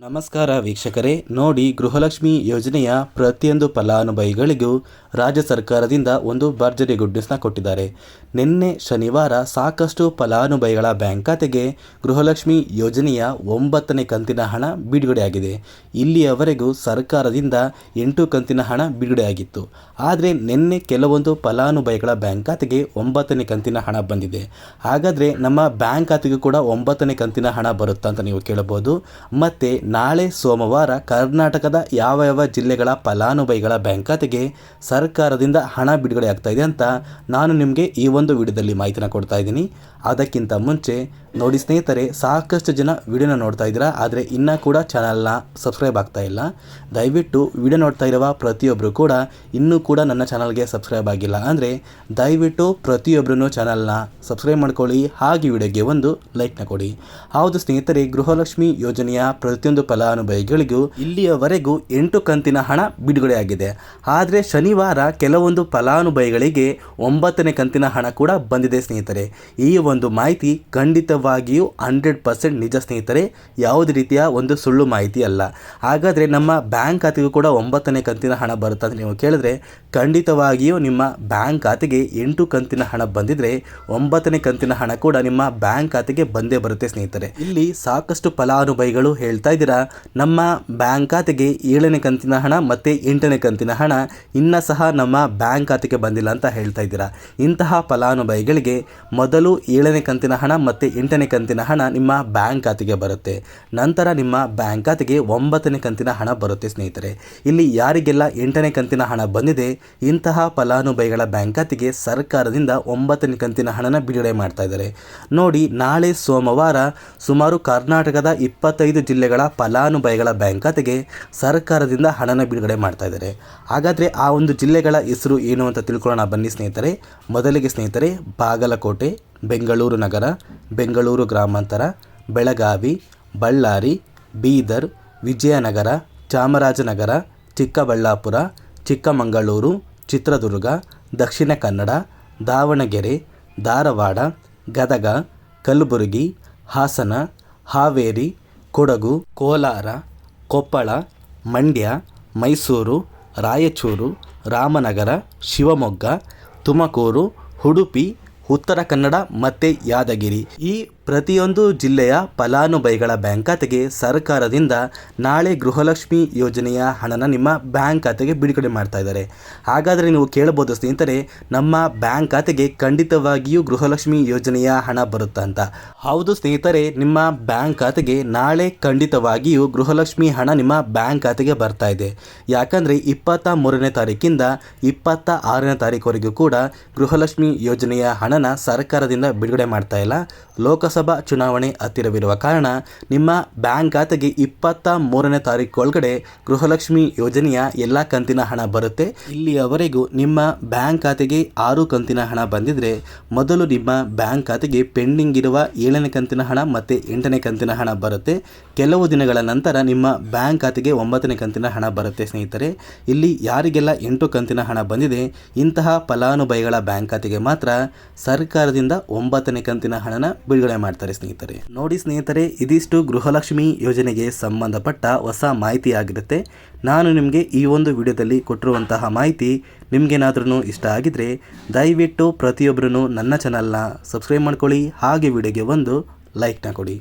ನಮಸ್ಕಾರ ವೀಕ್ಷಕರೇ, ನೋಡಿ ಗೃಹಲಕ್ಷ್ಮಿ ಯೋಜನೆಯ ಪ್ರತಿಯೊಂದು ಫಲಾನುಭವಿಗಳಿಗೂ ರಾಜ್ಯ ಸರ್ಕಾರದಿಂದ ಒಂದು ಭರ್ಜರಿ ಗುಡ್ ನ್ಯೂಸ್ನ ಕೊಟ್ಟಿದ್ದಾರೆ. ನಿನ್ನೆ ಶನಿವಾರ ಸಾಕಷ್ಟು ಫಲಾನುಭವಿಗಳ ಬ್ಯಾಂಕ್ ಖಾತೆಗೆ ಗೃಹಲಕ್ಷ್ಮಿ ಯೋಜನೆಯ ಒಂಬತ್ತನೇ ಕಂತಿನ ಹಣ ಬಿಡುಗಡೆಯಾಗಿದೆ. ಇಲ್ಲಿಯವರೆಗೂ ಸರ್ಕಾರದಿಂದ ಎಂಟು ಕಂತಿನ ಹಣ ಬಿಡುಗಡೆಯಾಗಿತ್ತು. ಆದರೆ ನಿನ್ನೆ ಕೆಲವೊಂದು ಫಲಾನುಭವಿಗಳ ಬ್ಯಾಂಕ್ ಖಾತೆಗೆ ಒಂಬತ್ತನೇ ಕಂತಿನ ಹಣ ಬಂದಿದೆ. ಹಾಗಾದರೆ ನಮ್ಮ ಬ್ಯಾಂಕ್ ಖಾತೆಗೂ ಕೂಡ ಒಂಬತ್ತನೇ ಕಂತಿನ ಹಣ ಬರುತ್ತಾ ಅಂತ ನೀವು ಕೇಳಬಹುದು. ಮತ್ತು ನಾಳೆ ಸೋಮವಾರ ಕರ್ನಾಟಕದ ಯಾವ ಯಾವ ಜಿಲ್ಲೆಗಳ ಫಲಾನುಭವಿಗಳ ಬ್ಯಾಂಕ್ ಖಾತೆಗೆ ಸರ್ಕಾರದಿಂದ ಹಣ ಬಿಡುಗಡೆ ಆಗ್ತಾ ಇದೆ ಅಂತ ನಾನು ನಿಮಗೆ ಈ ಒಂದು ವಿಡಿಯೋದಲ್ಲಿ ಮಾಹಿತಿನ ಕೊಡ್ತಾ ಇದ್ದೀನಿ. ಅದಕ್ಕಿಂತ ಮುಂಚೆ ನೋಡಿ ಸ್ನೇಹಿತರೆ, ಸಾಕಷ್ಟು ಜನ ವಿಡಿಯೋನ ನೋಡ್ತಾ ಇದ್ದೀರಾ, ಆದರೆ ಇನ್ನೂ ಕೂಡ ಚಾನಲ್ನ ಸಬ್ಸ್ಕ್ರೈಬ್ ಆಗ್ತಾ ಇಲ್ಲ. ದಯವಿಟ್ಟು ವಿಡಿಯೋ ನೋಡ್ತಾ ಇರುವ ಪ್ರತಿಯೊಬ್ಬರು ಕೂಡ ಇನ್ನೂ ಕೂಡ ನನ್ನ ಚಾನಲ್ಗೆ ಸಬ್ಸ್ಕ್ರೈಬ್ ಆಗಿಲ್ಲ ಅಂದರೆ ದಯವಿಟ್ಟು ಪ್ರತಿಯೊಬ್ಬರೂ ಚಾನಲ್ನ ಸಬ್ಸ್ಕ್ರೈಬ್ ಮಾಡ್ಕೊಳ್ಳಿ, ಹಾಗೆ ವಿಡಿಯೋಗೆ ಒಂದು ಲೈಕ್ನ ಕೊಡಿ. ಹೌದು ಸ್ನೇಹಿತರೆ, ಗೃಹಲಕ್ಷ್ಮಿ ಯೋಜನೆಯ ಪ್ರತಿಯೊಂದು ಫಲಾನುಭವಿಗಳಿಗೂ ಇಲ್ಲಿಯವರೆಗೂ ಎಂಟು ಕಂತಿನ ಹಣ ಬಿಡುಗಡೆಯಾಗಿದೆ. ಆದರೆ ಶನಿವಾರ ಕೆಲವೊಂದು ಫಲಾನುಭವಿಗಳಿಗೆ ಒಂಬತ್ತನೇ ಕಂತಿನ ಹಣ ಕೂಡ ಬಂದಿದೆ ಸ್ನೇಹಿತರೆ. ಈ ಒಂದು ಮಾಹಿತಿ ಖಂಡಿತವಾಗಿಯೂ ಹಂಡ್ರೆಡ್ ಪರ್ಸೆಂಟ್ ನಿಜ ಸ್ನೇಹಿತರೆ. ಯಾವುದೇ ರೀತಿಯ ಒಂದು ಸುಳ್ಳು ಮಾಹಿತಿ ಅಲ್ಲ. ಹಾಗಾದರೆ ನಮ್ಮ ಬ್ಯಾಂಕ್ ಖಾತೆಗೂ ಕೂಡ ಒಂಬತ್ತನೇ ಕಂತಿನ ಹಣ ಬರುತ್ತೆ ಅಂತ ನೀವು ಕೇಳಿದ್ರೆ, ಖಂಡಿತವಾಗಿಯೂ ನಿಮ್ಮ ಬ್ಯಾಂಕ್ ಖಾತೆಗೆ ಎಂಟು ಕಂತಿನ ಹಣ ಬಂದಿದ್ರೆ ಒಂಬತ್ತನೇ ಕಂತಿನ ಹಣ ಕೂಡ ನಿಮ್ಮ ಬ್ಯಾಂಕ್ ಖಾತೆಗೆ ಬಂದೇ ಬರುತ್ತೆ ಸ್ನೇಹಿತರೆ. ಇಲ್ಲಿ ಸಾಕಷ್ಟು ಫಲಾನುಭವಿಗಳು ಹೇಳ್ತಾ ಇದ್ದೀರಾ. ನಮ್ಮ ಬ್ಯಾಂಕ್ ಖಾತೆಗೆ ಏಳನೇ ಕಂತಿನ ಹಣ ಮತ್ತು ಎಂಟನೇ ಕಂತಿನ ಹಣ ಇನ್ನೂ ಸಹ ನಮ್ಮ ಬ್ಯಾಂಕ್ ಖಾತೆಗೆ ಬಂದಿಲ್ಲ ಅಂತ ಹೇಳ್ತಾ ಇದ್ದೀರಾ. ಇಂತಹ ಫಲಾನುಭವಿಗಳಿಗೆ ಮೊದಲು ಏಳನೇ ಕಂತಿನ ಹಣ ಮತ್ತು ಎಂಟನೇ ಕಂತಿನ ಹಣ ನಿಮ್ಮ ಬ್ಯಾಂಕ್ ಖಾತೆಗೆ ಬರುತ್ತೆ. ನಂತರ ನಿಮ್ಮ ಬ್ಯಾಂಕ್ ಖಾತೆಗೆ ಒಂಬತ್ತನೇ ಕಂತಿನ ಹಣ ಬರುತ್ತೆ ಸ್ನೇಹಿತರೆ. ಇಲ್ಲಿ ಯಾರಿಗೆಲ್ಲ ಎಂಟನೇ ಕಂತಿನ ಹಣ ಬಂದಿದೆ, ಇಂತಹ ಫಲಾನುಭವಿಗಳ ಬ್ಯಾಂಕ್ ಖಾತೆಗೆ ಸರ್ಕಾರದಿಂದ ಒಂಬತ್ತನೇ ಕಂತಿನ ಹಣನ ಬಿಡುಗಡೆ ಮಾಡ್ತಾ ಇದ್ದಾರೆ. ನೋಡಿ, ನಾಳೆ ಸೋಮವಾರ ಸುಮಾರು ಕರ್ನಾಟಕದ ಇಪ್ಪತ್ತೈದು ಜಿಲ್ಲೆಗಳ ಫಲಾನುಭವಿಗಳ ಬ್ಯಾಂಕ್ ಖಾತೆಗೆ ಸರ್ಕಾರದಿಂದ ಹಣನ ಬಿಡುಗಡೆ ಮಾಡ್ತಾ ಇದ್ದಾರೆ. ಹಾಗಾದರೆ ಆ ಒಂದು ಜಿಲ್ಲೆಗಳ ಹೆಸರು ಏನು ಅಂತ ತಿಳ್ಕೊಳ್ಳೋಣ. ಬನ್ನಿ ಸ್ನೇಹಿತರೆ. ಮೊದಲಿಗೆ ಸ್ನೇಹಿತರೆ, ಬಾಗಲಕೋಟೆ, ಬೆಂಗಳೂರು ನಗರ, ಬೆಂಗಳೂರು ಗ್ರಾಮಾಂತರ, ಬೆಳಗಾವಿ, ಬಳ್ಳಾರಿ, ಬೀದರ್, ವಿಜಯನಗರ, ಚಾಮರಾಜನಗರ, ಚಿಕ್ಕಬಳ್ಳಾಪುರ, ಚಿಕ್ಕಮಗಳೂರು, ಚಿತ್ರದುರ್ಗ, ದಕ್ಷಿಣ ಕನ್ನಡ, ದಾವಣಗೆರೆ, ಧಾರವಾಡ, ಗದಗ, ಕಲಬುರಗಿ, ಹಾಸನ, ಹಾವೇರಿ ಕೊಡಗು, ಕೋಲಾರ, ಕೊಪ್ಪಳ, ಮಂಡ್ಯ, ಮೈಸೂರು, ರಾಯಚೂರು, ರಾಮನಗರ, ಶಿವಮೊಗ್ಗ, ತುಮಕೂರು, ಉಡುಪಿ, ಉತ್ತರ ಕನ್ನಡ ಮತ್ತು ಯಾದಗಿರಿ. ಈ ಪ್ರತಿಯೊಂದು ಜಿಲ್ಲೆಯ ಫಲಾನುಭವಿಗಳ ಬ್ಯಾಂಕ್ ಖಾತೆಗೆ ಸರ್ಕಾರದಿಂದ ನಾಳೆ ಗೃಹಲಕ್ಷ್ಮಿ ಯೋಜನೆಯ ಹಣನ ನಿಮ್ಮ ಬ್ಯಾಂಕ್ ಖಾತೆಗೆ ಬಿಡುಗಡೆ ಮಾಡ್ತಾ ಇದ್ದಾರೆ. ಹಾಗಾದರೆ ನೀವು ಕೇಳಬಹುದು ಸ್ನೇಹಿತರೆ, ನಮ್ಮ ಬ್ಯಾಂಕ್ ಖಾತೆಗೆ ಖಂಡಿತವಾಗಿಯೂ ಗೃಹಲಕ್ಷ್ಮಿ ಯೋಜನೆಯ ಹಣ ಬರುತ್ತಾ ಅಂತ. ಹೌದು ಸ್ನೇಹಿತರೆ, ನಿಮ್ಮ ಬ್ಯಾಂಕ್ ಖಾತೆಗೆ ನಾಳೆ ಖಂಡಿತವಾಗಿಯೂ ಗೃಹಲಕ್ಷ್ಮಿ ಹಣ ನಿಮ್ಮ ಬ್ಯಾಂಕ್ ಖಾತೆಗೆ ಬರ್ತಾ ಇದೆ. ಯಾಕಂದರೆ ಇಪ್ಪತ್ತ ಮೂರನೇ ತಾರೀಕಿಂದ ಇಪ್ಪತ್ತ ಆರನೇ ತಾರೀಕುವರೆಗೂ ಕೂಡ ಗೃಹಲಕ್ಷ್ಮಿ ಯೋಜನೆಯ ಹಣನ ಸರ್ಕಾರದಿಂದ ಬಿಡುಗಡೆ ಮಾಡ್ತಾ ಇಲ್ಲ. ಲೋಕಸಭಾ ಚುನಾವಣೆ ಹತ್ತಿರವಿರುವ ಕಾರಣ ನಿಮ್ಮ ಬ್ಯಾಂಕ್ ಖಾತೆಗೆ ಇಪ್ಪತ್ತ ಮೂರನೇ ತಾರೀಕು ಒಳಗಡೆ ಗೃಹಲಕ್ಷ್ಮಿ ಯೋಜನೆಯ ಎಲ್ಲ ಕಂತಿನ ಹಣ ಬರುತ್ತೆ. ಇಲ್ಲಿಯವರೆಗೂ ನಿಮ್ಮ ಬ್ಯಾಂಕ್ ಖಾತೆಗೆ ಆರು ಕಂತಿನ ಹಣ ಬಂದಿದ್ರೆ ಮೊದಲು ನಿಮ್ಮ ಬ್ಯಾಂಕ್ ಖಾತೆಗೆ ಪೆಂಡಿಂಗ್ ಇರುವ ಏಳನೇ ಕಂತಿನ ಹಣ ಮತ್ತೆ ಎಂಟನೇ ಕಂತಿನ ಹಣ ಬರುತ್ತೆ. ಕೆಲವು ದಿನಗಳ ನಂತರ ನಿಮ್ಮ ಬ್ಯಾಂಕ್ ಖಾತೆಗೆ ಒಂಬತ್ತನೇ ಕಂತಿನ ಹಣ ಬರುತ್ತೆ ಸ್ನೇಹಿತರೆ. ಇಲ್ಲಿ ಯಾರಿಗೆಲ್ಲ ಎಂಟು ಕಂತಿನ ಹಣ ಬಂದಿದೆ, ಇಂತಹ ಫಲಾನುಭವಿಗಳ ಬ್ಯಾಂಕ್ ಖಾತೆಗೆ ಮಾತ್ರ ಸರ್ಕಾರದಿಂದ ಒಂಬತ್ತನೇ ಕಂತಿನ ಹಣನ ಬಿಡುಗಡೆ ಮಾಡ್ತಾರೆ ಸ್ನೇಹಿತರೆ. ನೋಡಿ ಸ್ನೇಹಿತರೆ, ಇದಿಷ್ಟು ಗೃಹಲಕ್ಷ್ಮಿ ಯೋಜನೆಗೆ ಸಂಬಂಧಪಟ್ಟ ಹೊಸ ಮಾಹಿತಿ ಆಗಿರುತ್ತೆ ನಾನು ನಿಮಗೆ ಈ ಒಂದು ವಿಡಿಯೋದಲ್ಲಿ ಕೊಟ್ಟಿರುವಂತಹ ಮಾಹಿತಿ ನಿಮಗೇನಾದ್ರೂ ಇಷ್ಟ ಆಗಿದ್ರೆ, ದಯವಿಟ್ಟು ಪ್ರತಿಯೊಬ್ಬರೂ ನನ್ನ ಚಾನಲ್ನ ಸಬ್ಸ್ಕ್ರೈಬ್ ಮಾಡ್ಕೊಳ್ಳಿ, ಹಾಗೆ ವಿಡಿಯೋಗೆ ಒಂದು ಲೈಕ್ನ ಕೊಡಿ.